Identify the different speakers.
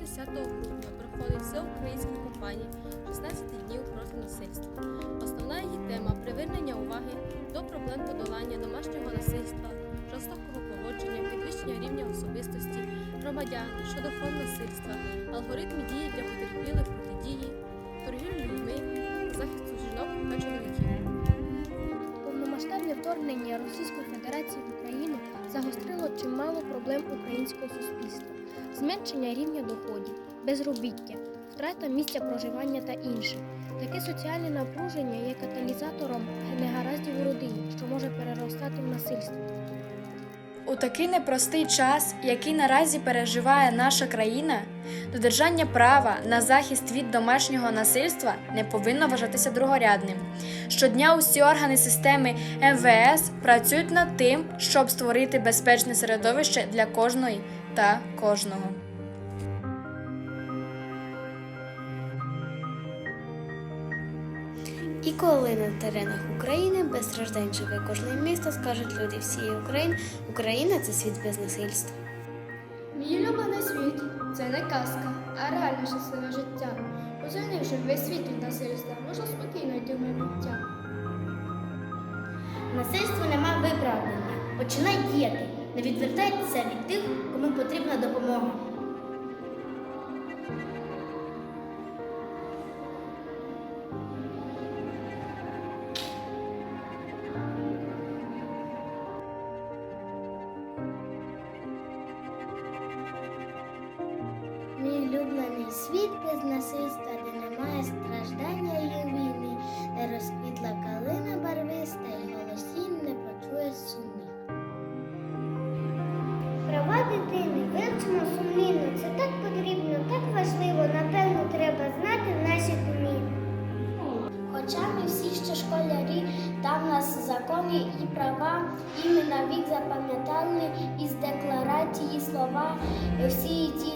Speaker 1: 10 грудня проходить всеукраїнська кампанія 16 днів проти насильства. Основна її тема привернення уваги до проблем подолання домашнього насильства, жорстокого поводження, підвищення рівня особистості громадян щодо форм насильства, алгоритми дії для потерпілих протидії, торгівлі людьми, захисту жінок та чоловіків.
Speaker 2: Повномасштабне вторгнення Російської Федерації в Україну загострило чимало проблем українського суспільства, зменшення рівня доходів, безробіття, втрата місця проживання та інше. Таке соціальне напруження є каталізатором негараздів у родині, що може переростати в насильство.
Speaker 3: У такий непростий час, який наразі переживає наша країна, додержання права на захист від домашнього насильства не повинно вважатися другорядним. Щодня усі органи системи МВС працюють над тим, щоб створити безпечне середовище для кожної та кожного.
Speaker 4: І коли на теренах України без страждань живе кожне місто, скажуть люди всієї України, Україна це світ без насильства.
Speaker 5: Мій улюблений світ це не казка, а реальне щасливе життя. Озвільнивши весь світ від насильства, можна спокійно йти в майбуття.
Speaker 6: Насильство нема виправдання. Починай діяти. Не відвертайтеся від тих, кому потрібна допомога.
Speaker 7: Мій улюблений світ без насильства, вивчимо сумлінно. Це так потрібно, так важливо, напевно, треба знати наші нашій. Хоча ми всі ще школярі, там нас закони і права, і ми навік запам'ятали із декларації слова, всі діти